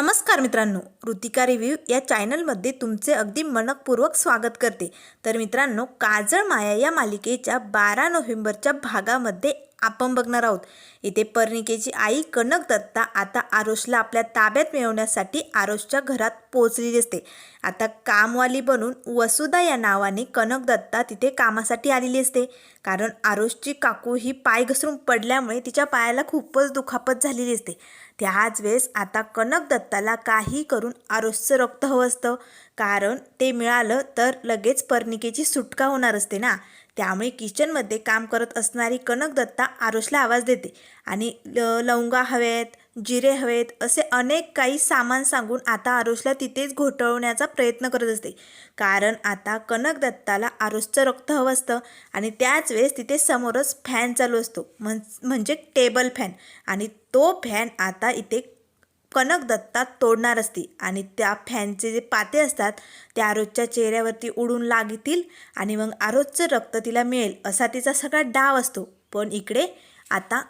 नमस्कार मित्रांनो ऋतिका रिव्ह्यू या चॅनलमध्ये तुमचे अगदी मनपूर्वक स्वागत करते. तर मित्रांनो काजळ माया या मालिकेच्या बारा नोव्हेंबरच्या भागामध्ये आपण बघणार आहोत. इथे पर्णिकेची आई कनक दत्ता आता आरोशला आपल्या ताब्यात मिळवण्यासाठी आरोशच्या घरात पोहोचली असते. आता कामवाली बनून वसुधा या नावाने कनक दत्ता तिथे कामासाठी आलेली असते. कारण आरोशची काकू ही पाय घसरून पडल्यामुळे तिच्या पायाला खूपच दुखापत झालेली असते. त्याच वेळेस आता कनक दत्ताला काही करून आरोशचं रक्त हवं असतं. कारण ते मिळालं तर लगेच पर्णिकेची सुटका होणार असते ना. त्यामुळे किचनमध्ये काम करत असणारी कनक दत्ता आरुषला आवाज देते. आणि ल लवंगा हवेत जिरे हवेत असे अनेक काही सामान सांगून आता आरुषला तिथेच घोटळण्याचा प्रयत्न करत असते. कारण आता कनक दत्ताला आरुषचं रक्त हवं असतं आणि त्याच वेळेस तिथे समोरच फॅन चालू असतो. म्हण म्हणजे टेबल फॅन. आणि तो फॅन आता इथे कनक दत्तात तोडणार असते आणि त्या फॅनचे जे पाते असतात ते आरोजच्या चेहऱ्यावरती उडून लागतील आणि मग आरोजचं रक्त तिला मिळेल असा तिचा सगळा डाव असतो. पण इकडे आता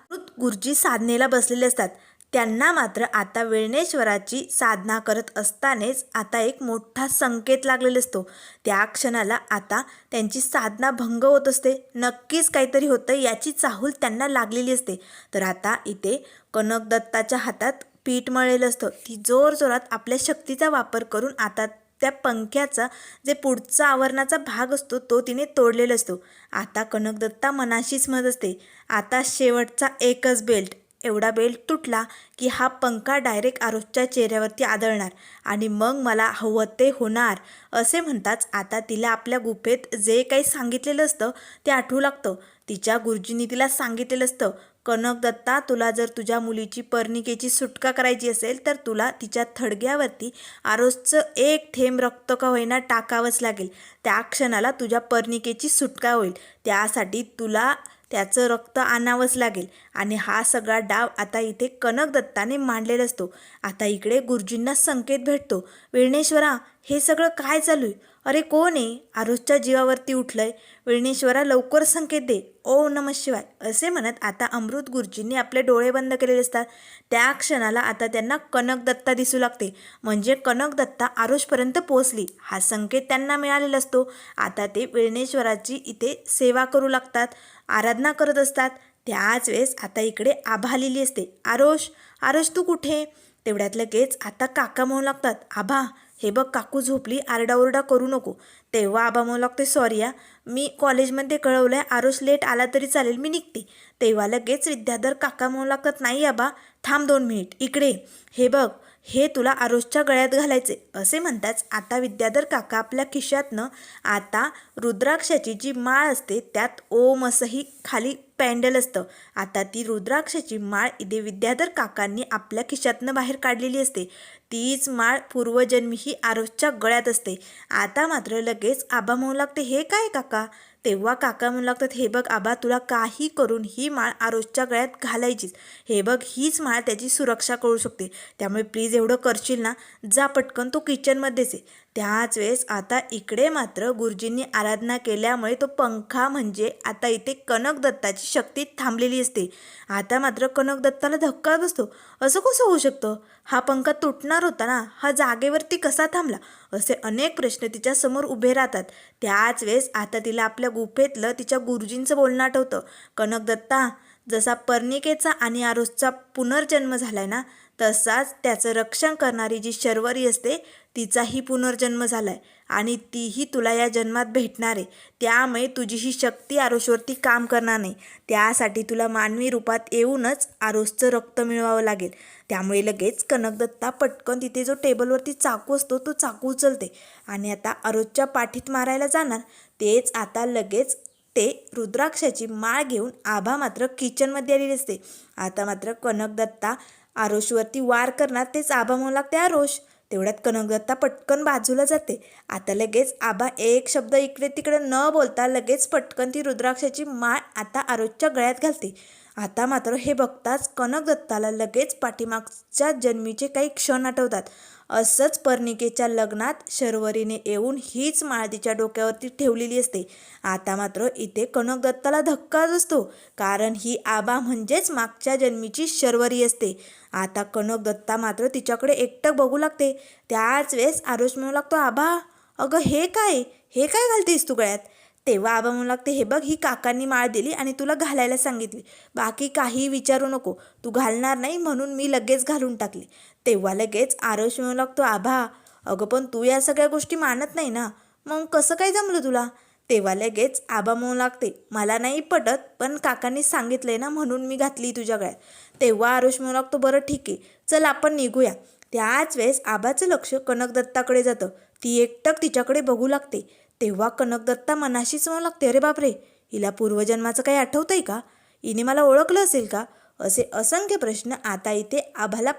गुरुजी साधनेला बसलेले असतात. त्यांना मात्र आता वेळणेश्वराची साधना करत असतानाच आता एक मोठा संकेत लागलेला असतो. त्या क्षणाला आता त्यांची साधना भंग होत असते. नक्कीच काहीतरी होतं याची चाहूल त्यांना लागलेली असते. तर आता इथे कनक दत्ताच्या हातात पीठ मळलेलं असतं. ती जोरजोरात आपल्या शक्तीचा वापर करून आता त्या पंख्याचा जे पुढचा आवरणाचा भाग असतो तो तिने तोडलेला असतो. आता कनकदत्ता मनाशीच म्हणत असते. आता शेवटचा एकच बेल्ट एवढा बेल्ट तुटला की हा पंखा डायरेक्ट आरोजच्या चेहऱ्यावरती आदळणार आणि मग मला हवं ते होणार असे म्हणताच आता तिला आपल्या गुफेत जे काही सांगितलेलं असतं ते आठवू लागतं. तिच्या गुरुजींनी तिला सांगितलेलं असतं कनक दत्ता तुला जर तुझ्या मुलीची पर्णिकेची सुटका करायची असेल तर तुला तिच्या थडग्यावरती आरोजचं एक थेंब रक्त का होईना टाकावंच लागेल. त्या क्षणाला तुझ्या पर्णिकेची सुटका होईल. त्यासाठी तुला त्याचं रक्त आणावंच लागेल. आणि हा सगळा डाव आता इथे कनक दत्ताने मांडलेला असतो. आता इकडे गुरुजींना संकेत भेटतो. विळणेश्वरा हे सगळं काय चालू आहे अरे कोण आहे आरुषच्या जीवावरती उठलंय. विळणेश्वरा लवकर संकेत दे. ओ नम शिवाय. असे म्हणत आता अमृत गुरुजींनी आपले डोळे बंद केलेले असतात. त्या क्षणाला आता त्यांना कनक दत्ता दिसू लागते. म्हणजे कनक दत्ता आरुषपर्यंत पोहोचली. हा संकेत त्यांना मिळालेला असतो. आता ते विळणेश्वराची इथे सेवा करू लागतात. आराधना करत असतात. त्याच वेळेस आता इकडे आभा आलेली असते. आरोष आरोष तू कुठे? तेवढ्यात लगेच आता काका म्हणू लागतात. आभा हे बघ काकू झोपली आरडाओरडा करू नको. तेव्हा आबा म्हणू लागते सॉरी या मी कॉलेजमध्ये कळवलं आहे आरोस लेट आला तरी चालेल मी निघते. तेव्हा लगेच विद्याधर काका म्हणू लागत नाही आबा थांब दोन मिनिट इकडे हे बघ हे तुला आरोसच्या गळ्यात घालायचे असे म्हणताच आता विद्याधर काका आपल्या खिशातनं आता रुद्राक्षाची जी माळ असते त्यात ओम असंही खाली पॅन्डल असतं. आता ती रुद्राक्षाची माळ इथे विद्याधर काकांनी आपल्या खिशातनं बाहेर काढलेली असते. तीच माळ पूर्वजन्मी ही आरोसच्या गळ्यात असते. आता मात्र लगेच आबा म्हणू लागते हे काय काका? तेव्हा काका म्हणू लागतात हे बघ आबा तुला काही करून ही माळ आरोजच्या गळ्यात घालायचीच. हे बघ हीच माळ त्याची सुरक्षा करू शकते. त्यामुळे प्लीज एवढं करशील ना जा पटकन तो किचनमध्येच आहे त्याच वेळेस आता इकडे मात्र गुरुजींनी आराधना केल्यामुळे तो पंखा म्हणजे आता इथे कनक दत्ताची शक्ती थांबलेली असते. आता मात्र कनक दत्ताला धक्का बसतो. असं कसं होऊ शकतं? हा पंखा तुटणार होता ना? हा जागेवरती कसा थांबला? असे अनेक प्रश्न तिच्यासमोर उभे राहतात. त्याच वेळेस आता तिला आपल्या गुफेतलं तिच्या गुरुजींचं बोलणं आठवतं. कनक दत्ता जसा पर्णिकेचा आणि आरोसचा पुनर्जन्म झालाय ना तसाच त्याचं रक्षण करणारी जी शर्वरी असते तिचाही पुनर्जन्म झाला आहे आणि तीही तुला या जन्मात भेटणार आहे. त्यामुळे तुझी ही शक्ती आरोशवरती काम करणार नाही. त्यासाठी तुला मानवी रूपात येऊनच आरोसचं रक्त मिळवावं लागेल. त्यामुळे लगेच कनकदत्ता पटकन तिथे जो टेबलवरती चाकू असतो तो चाकू उचलते आणि आता आरोसच्या पाठीत मारायला जाणार. तेच आता लगेच ते रुद्राक्षाची माळ घेऊन आभा मात्र किचनमध्ये आलेली असते. आता मात्र कनकदत्ता आरोशवरती वार करणार तेच आभा म्हणू लागते आरोश तेवढ्यात कनकदत्ता पटकन बाजूला जाते. आता लगेच आबा एक शब्द इकडे तिकडे न बोलता लगेच पटकन ती रुद्राक्षाची माळ आता आरोजच्या गळ्यात घालते. आता मात्र हे बघताच कनक दत्ताला लगेच पाठीमागच्या जन्मीचे काही क्षण आठवतात. असंच पर्णिकेच्या लग्नात शर्वरीने येऊन हीच माळतीच्या डोक्यावरती ठेवलेली असते. आता मात्र इथे कनक दत्ताला धक्काच असतो कारण ही आबा म्हणजेच मागच्या जन्मीची शर्वरी असते. आता कनक दत्ता मात्र तिच्याकडे एकटक बघू लागते. त्याच वेळेस आरोश म्हणू लागतो आबा अगं हे काय? हे काय घालतेस तू गळ्यात? तेव्हा आबा म्हणू लागते हे बघ ही काकांनी माळ दिली आणि तुला घालायला सांगितली. बाकी काही विचारू नको. तू घालणार नाही म्हणून मी लगेच घालून टाकली. तेव्हा लगेच आरोश म्हणू लागतो आभा अगं पण तू या सगळ्या गोष्टी मानत नाही ना. मग कसं काय जमलं तुला? तेव्हा लगेच आबा म्हणू लागते मला नाही पटत पण काकांनी सांगितलंय ना म्हणून मी घातली तुझ्या गळ्यात. तेव्हा आरुष म्हणू लागतो बरं ठीक आहे. चल आपण निघूया. त्याच वेळेस आबाचं लक्ष कनकदत्ताकडे जातं. ती एकटक तिच्याकडे बघू लागते. तेव्हा कनकदत्ता मनाशीच म्हणू लागते अरे बापरे हिला पूर्वजन्माचं काही आठवतंय का? हिने मला ओळखलं असेल का? असे असंख्य प्रश्न आता इथे आभाला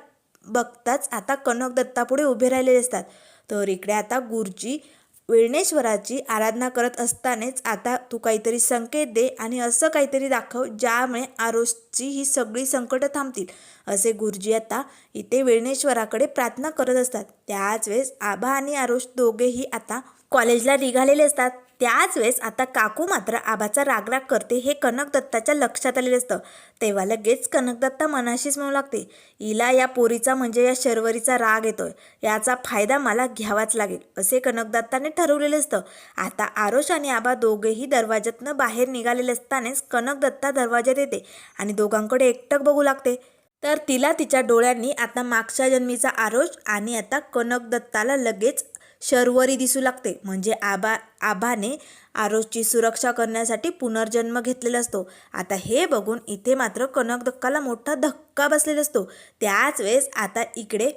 बघताच आता कनकदत्तापुढे उभे राहिलेले असतात. तर इकडे आता गुरुजी वेळणेश्वराची आराधना करत असतानाच आता तू काहीतरी संकेत दे आणि असं काहीतरी दाखव ज्यामुळे आरोसची ही सगळी संकटं थांबतील असे गुरुजी आता इथे वेळणेश्वराकडे प्रार्थना करत असतात. त्याच वेळेस आभा आणि आरोष दोघेही आता कॉलेजला निघालेले असतात. त्याच वेळेस आता काकू मात्र आबाचा रागराग करते हे कनकदत्ताच्या लक्षात आलेलं असतं. तेव्हा लगेच कनकदत्ता मनाशीच म्हणू लागते हिला या पोरीचा म्हणजे या शर्वरीचा राग येतोय. याचा फायदा मला घ्यावाच लागेल असे कनकदत्ताने ठरवलेलं असतं. आता आरोश आणि आबा दोघेही दरवाज्यातनं बाहेर निघालेले असतानाच कनकदत्ता दरवाज्यात येते आणि दोघांकडे एकटक बघू लागते. तर तिला तिच्या डोळ्यांनी आता मागच्या जन्मीचा आरोश आणि आता कनकदत्ताला लगेच शर्वरी दिसू लागते. म्हणजे आबा आबाने आरोसची सुरक्षा करण्यासाठी पुनर्जन्म घेतलेला असतो. आता हे बघून इथे मात्र कनकदक्काला मोठा धक्का बसलेला असतो. त्याच वेळेस आता इकडे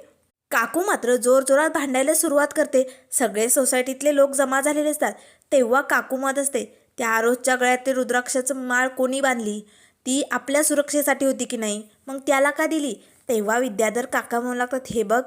काकू मात्र जोरजोरात भांडायला सुरुवात करते. सगळे सोसायटीतले लोक जमा झालेले असतात. तेव्हा काकू मत असते त्या आरोसच्या गळ्यात ते रुद्राक्षाचं माळ कोणी बांधली? ती आपल्या सुरक्षेसाठी होती की नाही? मग त्याला का दिली? तेव्हा विद्याधर काका म्हणू लागतात हे बघ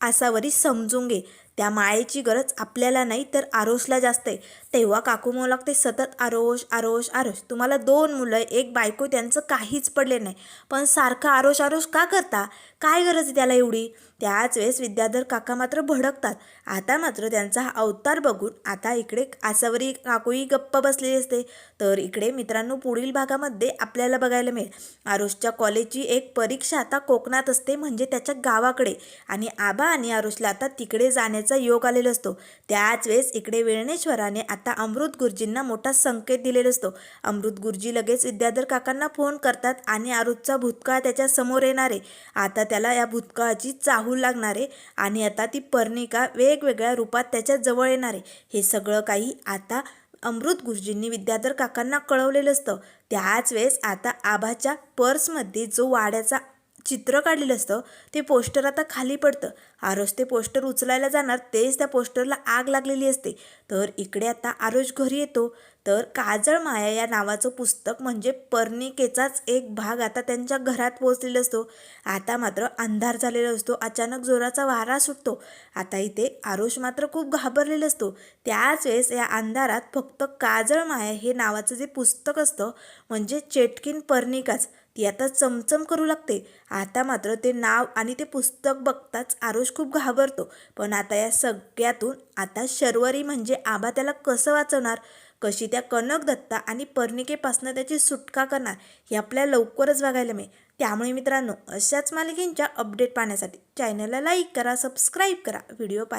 आसावरी समजून घे. त्या माळेची गरज आपल्याला नाही तर आरोसला जास्त आहे. तेव्हा काकू मला ते सतत आरोश आरोश आरोश. तुम्हाला दोन मुलं एक बायको त्यांचं काहीच पडले नाही. पण सारखं आरोश आरोश का करता? काय गरज आहे त्याला एवढी? त्याच वेळेस विद्याधर काका मात्र भडकतात. आता मात्र त्यांचा हा अवतार बघून आता इकडे आसावरी काकूही गप्प बसलेली असते. तर इकडे मित्रांनो पुढील भागामध्ये आपल्याला बघायला मिळेल. आरुषच्या कॉलेजची एक परीक्षा आता कोकणात असते म्हणजे त्याच्या गावाकडे. आणि आबा आणि आरुषला आता तिकडे जाण्याचा योग आलेला असतो. त्याच वेळेस इकडे वेळणेश्वराने आता आता अमृत गुरुजींना मोठा संकेत दिलेला असतो. अमृत गुरुजी लगेच विद्याधर काकांना फोन करतात आणि आरुतचा भूतकाळ त्याच्यासमोर येणारे. आता त्याला या भूतकाळाची चाहूल लागणार आहे आणि आता ती पर्णिका वेगवेगळ्या रूपात त्याच्याजवळ येणार. आहे हे सगळं काही आता अमृत गुरुजींनी विद्याधर काकांना कळवलेलं असतं. त्याच वेळेस आता आबाच्या पर्समध्ये जो वाड्याचा चित्र काढलेलं असतं ते पोस्टर आता खाली पडतं. आरोज ते पोस्टर उचलायला जाणार तेच त्या पोस्टरला आग लागलेली असते. तर इकडे आता आरोज घरी येतो. तर काजळ माया या नावाचं पुस्तक म्हणजे पर्णिकेचाच एक भाग आता त्यांच्या घरात पोहोचलेला असतो. आता मात्र अंधार झालेला असतो अचानक जोराचा वारा सुटतो. आता इथे आरोश मात्र खूप घाबरलेला असतो. त्याच वेळेस या अंधारात फक्त काजळ माया हे नावाचं जे पुस्तक असतं म्हणजे चेटकिन पर्णिकाच. ती आता चमचम करू लागते. आता मात्र ते नाव आणि ते पुस्तक बघताच आरोष खूप घाबरतो. पण आता या सगळ्यातून आता शर्वरी म्हणजे आबा त्याला कसं वाचवणार? कशी त्या कनक दत्ता आणि पर्णिकेपासनं त्याची सुटका करणार? हे आपल्या लवकरच बघायला मिळेल. त्यामुळे मित्रांनो अशाच मालिकेंच्या अपडेट पाहण्यासाठी चॅनलला लाईक करा सबस्क्राईब करा. व्हिडिओ पाहिजे